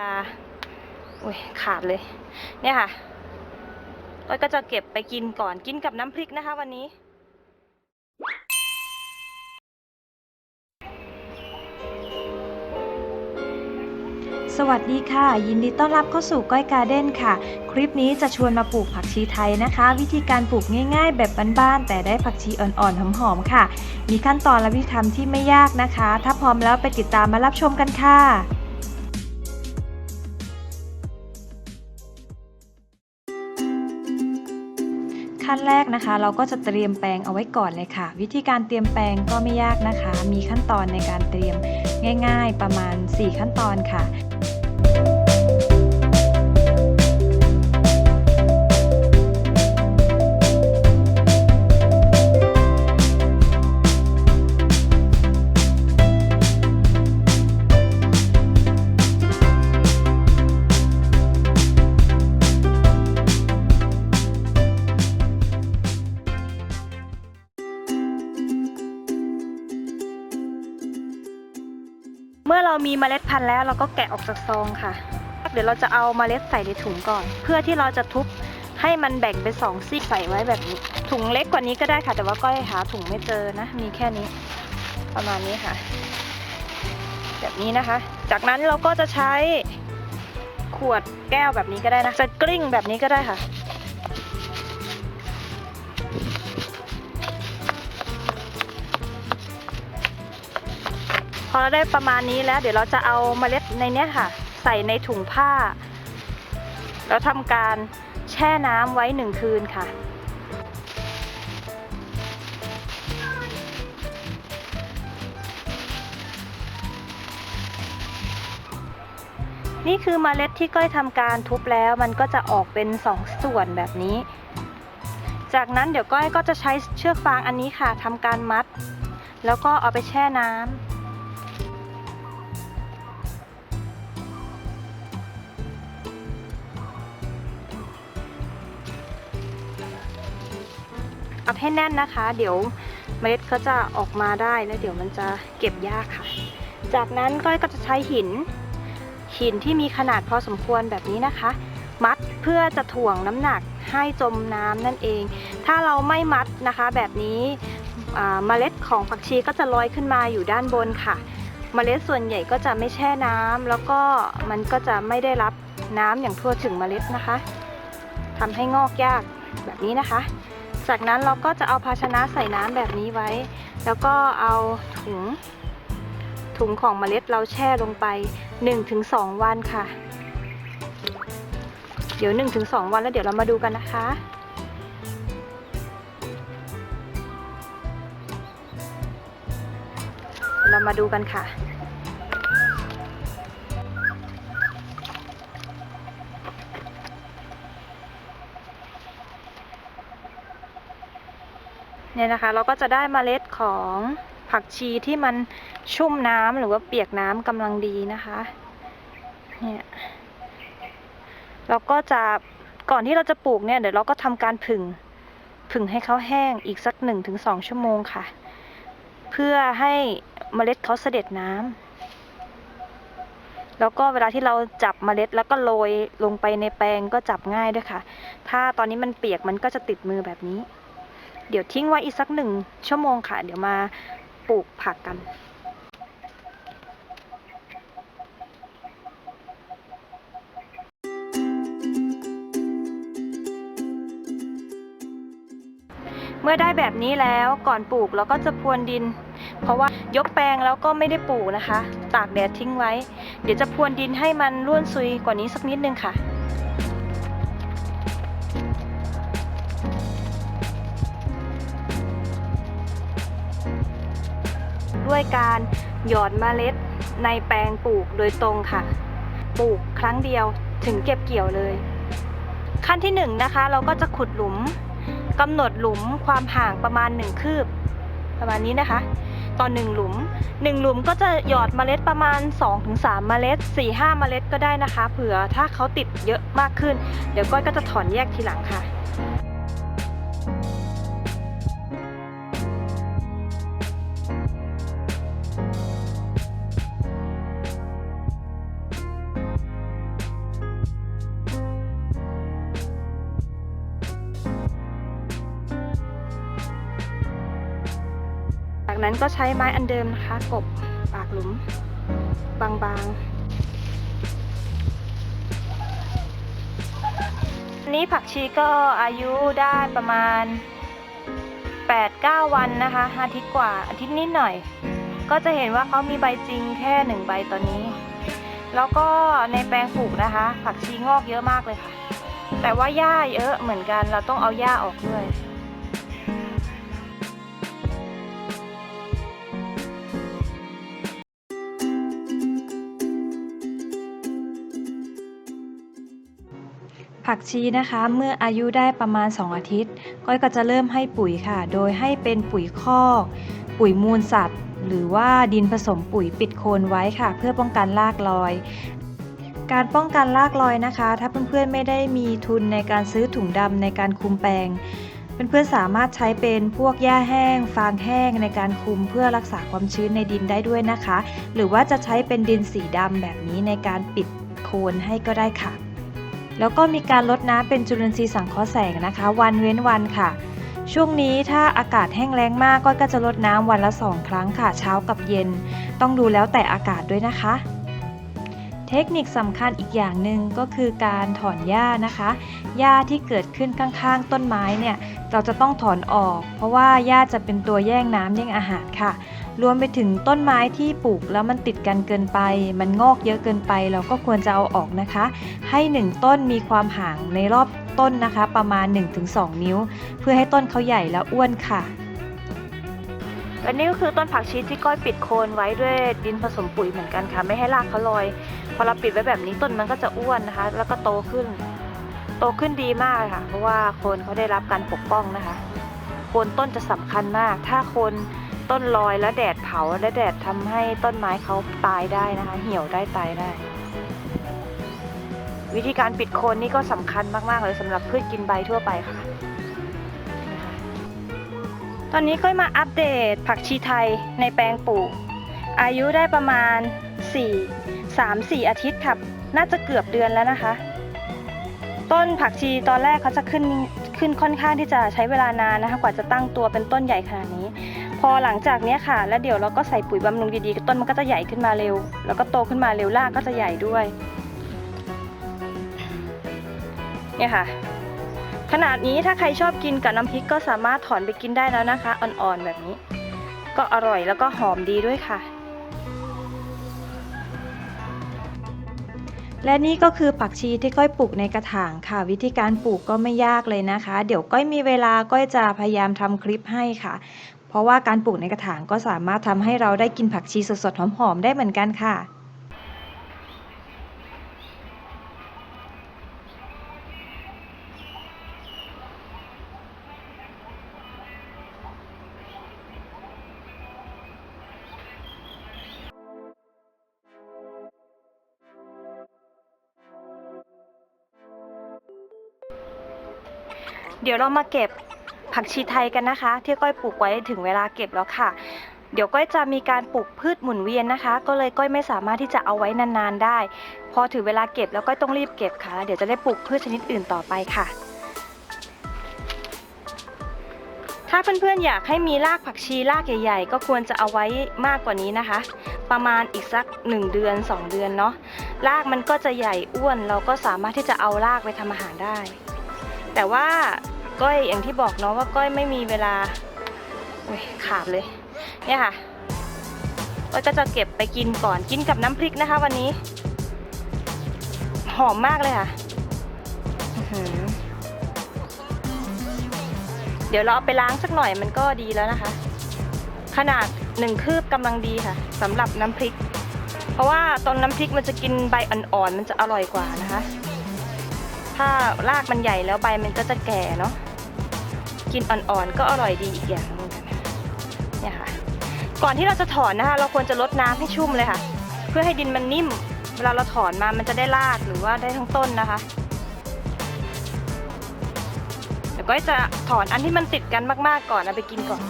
ลาอุ้ยขาดเลย เนี่ยค่ะก้อยก็จะเก็บไปกินก่อนกินกับน้ำพริกนะคะ วันนี้ สวัสดีค่ะ ยินดีต้อนรับเข้าสู่ก้อยการ์เด้นค่ะ คลิปนี้จะชวนมาปลูกผักชีไทยนะคะ วิธีการปลูกง่าย ๆ แบบบ้านๆแต่ได้ผักชีอ่อนๆหอมๆค่ะ มีขั้นตอนและวิธีทำที่ไม่ยากนะคะ ถ้าพร้อมแล้วไปติดตามมารับชมกันค่ะ ขั้นแรกนะคะ เราก็จะเตรียมแปลงเอาไว้ก่อนเลยค่ะ วิธีการเตรียมแปลงก็ไม่ยากนะคะ มีขั้นตอนในการเตรียมง่าย ๆ ประมาณ 4 ขั้นตอนค่ะ เมื่อเรามีเมล็ดพันธุ์แล้วเราก็แกะออกจากซองค่ะ เดี๋ยวเราจะเอาเมล็ดใส่ในถุงก่อน เพื่อที่เราจะทุบให้มันแบ่งเป็นสองซีกใส่ไว้แบบนี้ ถุงเล็กกว่านี้ก็ได้ค่ะ แต่ว่าก้อยหาถุงไม่เจอนะ มีแค่นี้ ประมาณนี้ค่ะ แบบนี้นะคะ จากนั้นเราก็จะใช้ขวดแก้วแบบนี้ก็ได้นะจะกลิ้งแบบนี้ก็ได้ค่ะ อเราได้ประมาณนี้แล้ว เดี๋ยวเราจะเอาเมล็ดในเนี้ยค่ะ ใส่ในถุงผ้า แล้วทำการแช่น้ำไว้หนึ่งคืนค่ะ นี่คือเมล็ดที่ก้อยทำการทุบแล้วมันก็จะออกเป็นสองส่วนแบบนี้ จากนั้นเดี๋ยวก้อยก็จะใช้เชือกฟางอันนี้ค่ะทำการมัด แล้วก็เอาไปแช่น้ำ อัดให้แน่นนะคะ เดี๋ยวเมล็ดเขาจะออกมาได้แล้วเดี๋ยวมันจะเก็บยากค่ะ จากนั้นก้อยก็จะใช้หิน หินที่มีขนาดพอสมควรแบบนี้นะคะ มัดเพื่อจะถ่วงน้ำหนักให้จมน้ำนั่นเอง ถ้าเราไม่มัดนะคะแบบนี้เมล็ดของผักชีก็จะลอยขึ้นมาอยู่ด้านบนค่ะ เมล็ดส่วนใหญ่ก็จะไม่แช่น้ำแล้วก็มันก็จะไม่ได้รับน้ำอย่างทั่วถึงเมล็ดนะคะทำให้งอกยากแบบนี้นะคะ จากนั้นเราก็จะเอาภาชนะใส่น้ำแบบนี้ไว้ แล้วก็เอาถุงถุงของเมล็ดเราแช่ลงไป 1-2 วันค่ะ เดี๋ยว 1-2 วันแล้วเดี๋ยวเรามาดูกันนะคะ เรามาดูกันค่ะ เนี่ยนะคะเราก็จะได้เมล็ดของผักชีที่มันชุ่มน้ำหรือว่าเปียกน้ำกำลังดีนะคะเนี่ยเราก็จะก่อนที่เราจะปลูกเนี่ยเดี๋ยวเราก็ทำการผึ่งผึ่งให้เขาแห้งอีกสักหนึ่งถึงสองชั่วโมงค่ะ เพื่อให้เมล็ดเขาเสด็จน้ำแล้วก็เวลาที่เราจับเมล็ดแล้วก็โรยลงไปในแปลงก็จับง่ายด้วยค่ะ ถ้าตอนนี้มันเปียกมันก็จะติดมือแบบนี้ เดี๋ยวทิ้งไว้อีกสักหนึ่งชั่วโมงค่ะ เดี๋ยวมาปลูกผักกันเมื่อได้แบบนี้แล้วก่อนปลูกเราก็จะพรวนดิน เพราะว่ายกแปลงแล้วก็ไม่ได้ปลูกนะคะ ตากแดดทิ้งไว้ เดี๋ยวจะพรวนดินให้มันร่วนซุยกว่านี้สักนิดนึงค่ะ ด้วยการหยอดเมล็ดในแปลงปลูกโดยตรงค่ะ ปลูกครั้งเดียวถึงเก็บเกี่ยวเลย ขั้นที่หนึ่งนะคะ เราก็จะขุดหลุมกำหนดหลุมความห่างประมาณหนึ่งคืบ ประมาณนี้นะคะต่อหนึ่งหลุมหนึ่งหลุมก็จะหยอดเมล็ดประมาณ 2-3 เมล็ด 4-5 เมล็ดก็ได้นะคะ เผื่อถ้าเขาติดเยอะมากขึ้น เดี๋ยวก้อยก็จะถอนแยกทีหลังค่ะ นั้นก็ใช้ไม้อันเดิมนะคะ กบปากหลุม บางๆ อันนี้ผักชีก็อายุได้ประมาณ 8-9 วันนะคะอาทิตย์กว่าอาทิตย์นิดหน่อย ก็จะเห็นว่าเขามีใบจริงแค่หนึ่งใบตอนนี้ แล้วก็ในแปลงปลูกนะคะ ผักชีงอกเยอะมากเลยค่ะ แต่ว่าหญ้าเยอะเหมือนกันเราต้องเอาหญ้าออกด้วย ผักชีนะคะเมื่ออายุได้ประมาณ 2 อาทิตย์ ก้อยก็จะเริ่มให้ปุ๋ยค่ะ โดยให้เป็นปุ๋ยคอกปุ๋ยมูลสัตว์ หรือว่าดินผสมปุ๋ยปิดโคนไว้ค่ะ เพื่อป้องกันรากลอย การป้องกันรากลอยนะคะ ถ้าเพื่อนๆไม่ได้มีทุนในการซื้อถุงดำในการคุมแปลงเพื่อนๆสามารถใช้เป็นพวกหญ้าแห้ง ฟางแห้งในการคุมเพื่อรักษาความชื้นในดินได้ด้วยนะคะ หรือว่าจะใช้เป็นดินสีดำแบบนี้ในการปิดโคนให้ก็ได้ค่ะ แล้วก็มีการลดน้ำเป็นจุลินทรีย์สังเคราะห์แสงนะคะ วันเว้นวันค่ะ ช่วงนี้ถ้าอากาศแห้งแล้งมากก็จะลดน้ำวันละ 2 ครั้งค่ะ เช้ากับเย็น ต้องดูแล้วแต่อากาศด้วยนะคะ เทคนิคสำคัญอีกอย่างหนึ่งก็คือการถอนหญ้านะคะ หญ้าที่เกิดขึ้นข้างๆ ต้นไม้เนี่ย เราจะต้องถอนออก เพราะว่าหญ้าจะเป็นตัวแย่งน้ำแย่งอาหารค่ะ รวมไปถึงต้นไม้ที่ปลูกแล้วมันติดกันเกินไป มันงอกเยอะเกินไป เราก็ควรจะเอาออกนะคะ ให้ 1 ต้นมีความห่างในรอบต้นนะคะ ประมาณ 1-2 นิ้ว เพื่อให้ต้นเขาใหญ่และอ้วนค่ะและนี่ก็คือต้นผักชีที่ก้อยปิดโคนไว้ด้วยดินผสมปุ๋ยเหมือนกันค่ะ ไม่ให้รากเขาลอย พอเราปิดไว้แบบนี้ต้นมันก็จะอ้วนนะคะ แล้วก็โตขึ้น โตขึ้นดีมากค่ะ เพราะว่าโคนเขาได้รับการปกป้องนะคะโคนต้นจะสำคัญมาก ถ้าโคน ต้นลอยแล้วแดดเผาและแดดทำให้ต้นไม้เขาตายได้นะคะ เหี่ยวได้ตายได้ วิธีการปิดโคนนี่ก็สำคัญมาก ๆ เลยสำหรับพืชกินใบทั่วไปค่ะ ตอนนี้ก็มาอัปเดตผักชีไทยในแปลงปลูก อายุได้ประมาณ 4 3 4 อาทิตย์ครับ น่าจะเกือบเดือนแล้วนะคะ ต้นผักชีตอนแรกเขาจะขึ้นขึ้นค่อนข้างที่จะใช้เวลานานนะคะ กว่าจะตั้งตัวเป็นต้นใหญ่ขนาดนี้ อหลังจากนี้ค่ะ แล้วเดี๋ยวเราก็ใส่ปุ๋ยบำรุงดีๆ ต้นมันก็จะใหญ่ขึ้นมาเร็ว แล้วก็โตขึ้นมาเร็วรากก็จะใหญ่ด้วยเนี่ยค่ะ ขนาดนี้ถ้าใครชอบกินกับน้ำพริกก็สามารถถอนไปกินได้แล้วนะคะ อ่อนๆแบบนี้ ก็อร่อยแล้วก็หอมดีด้วยค่ะ และนี่ก็คือผักชีที่ก้อยปลูกในกระถางค่ะ วิธีการปลูกก็ไม่ยากเลยนะคะ เดี๋ยวก้อยมีเวลาก้อยจะพยายามทำคลิปให้ค่ะ ราะว่าการปลูกในกระถางก็สามารถทำให้เราได้กินผักชีสดๆหอมๆได้เหมือนกันค่ะเดี๋ยวเรามาเก็บ ผักชีไทยกันนะคะ ที่ก้อยปลูกไว้ถึงเวลาเก็บแล้วค่ะ เดี๋ยวก้อยจะมีการปลูกพืชหมุนเวียนนะคะ ก็เลยก้อยไม่สามารถที่จะเอาไว้นานๆได้ พอถึงเวลาเก็บแล้วก้อยต้องรีบเก็บค่ะ เดี๋ยวจะได้ปลูกพืชชนิดอื่นต่อไปค่ะถ้าเพื่อนๆอยากให้มีรากผักชีรากใหญ่ ๆ ก็ควรจะเอาไว้มากกว่านี้นะคะ ประมาณอีกสัก 1 เดือน 2 เดือนเนาะรากมันก็จะใหญ่อ้วน เราก็สามารถที่จะเอารากไปทำอาหารได้ แต่ว่า ก้อยอย่างที่บอกเนาะว่าก้อยไม่มีเวลาขาดเลยเนี่ยค่ะก้อยก็จะเก็บไปกินก่อนกินกับน้ำพริกนะคะ วันนี้ หอมมากเลยค่ะเดี๋ยวเราเอาไปล้างสักหน่อยมันก็ดีแล้วนะคะ ขนาดหนึ่งคืบกำลังดีค่ะสำหรับน้ำพริก เพราะว่าตอนน้ำพริกมันจะกินใบอ่อนๆมันจะอร่อยกว่านะคะ ถ้ารากมันใหญ่แล้วใบมันก็จะแก่เนาะ กินอ่อนๆก็อร่อยดีอีกอย่างนึงเนี่ยค่ะ ก่อนที่เราจะถอนนะคะ เราควรจะลดน้ำให้ชุ่มเลยค่ะ เพื่อให้ดินมันนิ่ม เวลาเราถอนมา มันจะได้รากหรือว่าได้ทั้งต้นนะคะเดี๋ยวก็จะถอนอันที่มันติดกันมากๆก่อนเอาไปกินก่อน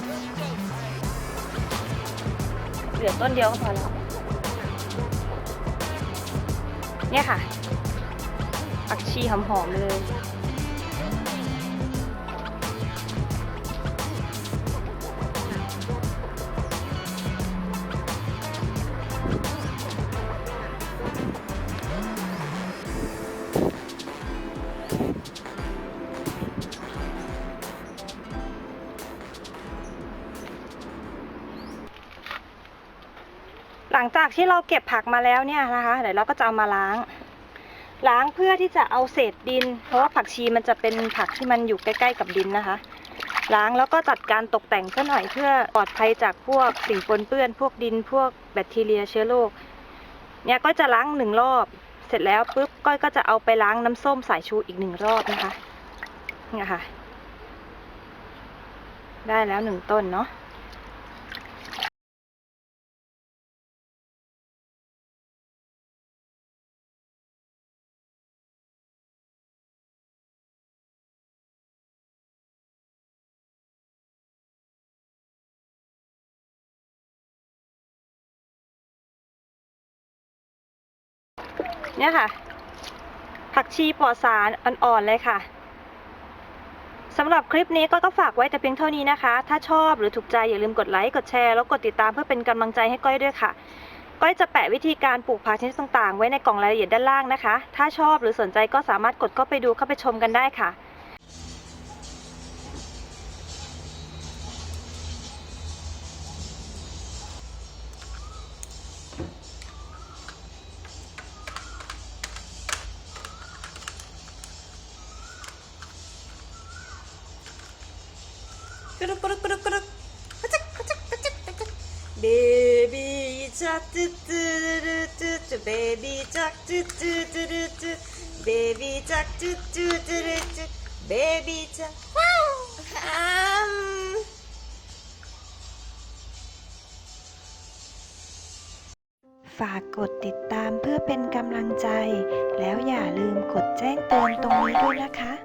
เหลือต้นเดียวก็พอแล้ว เนี่ยค่ะ ผักชีหอมๆเลย หลังจากที่เราเก็บผักมาแล้วเนี่ยนะคะ เดี๋ยวเราก็จะเอามาล้าง ล้างเพื่อที่จะเอาเศษดิน เพราะว่าผักชีมันจะเป็นผักที่มันอยู่ใกล้ ๆ กับดินนะคะ ล้างแล้วก็จัดการตกแต่งซะหน่อยเพื่อปลอดภัยจากพวกสิ่งปนเปื้อน พวกดินพวกแบคทีเรียเชื้อโรคเนี่ยก็จะล้างหนึ่งรอบ เสร็จแล้วปุ๊บก้อยก็จะเอาไปล้างน้ำส้มสายชูอีกหนึ่งรอบนะคะเนี่ยค่ะ ได้แล้วหนึ่งต้นเนาะ เนี่ยค่ะ ผักชีปลอดสารอ่อนๆเลยค่ะสำหรับคลิปนี้ก็ก็ฝากไว้แต่เพียงเท่านี้นะคะ ถ้าชอบหรือถูกใจอย่าลืมกดไลค์ กดแชร์ แล้วกดติดตามเพื่อเป็นกำลังใจให้ก้อยด้วยค่ะ ก้อยจะแปะวิธีการปลูกผักชนิดต่างๆ ไว้ในกล่องรายละเอียดด้านล่างนะคะ ถ้าชอบหรือสนใจก็สามารถกดเข้าไปดูเข้าไปชมกันได้ค่ะ Kırık kırık kırık kırık. Kıcık kıcık kıcık kıcık. Baby shark tı tı tı tı tı. Baby shark tı tı tı tı tı. Baby shark tı tı tı tı tı. Baby shark. Wow. ฝากกดติดตามเพื่อเป็นกำลังใจ แล้วอย่าลืมกดแจ้งเตือนตรงนี้ด้วยนะคะ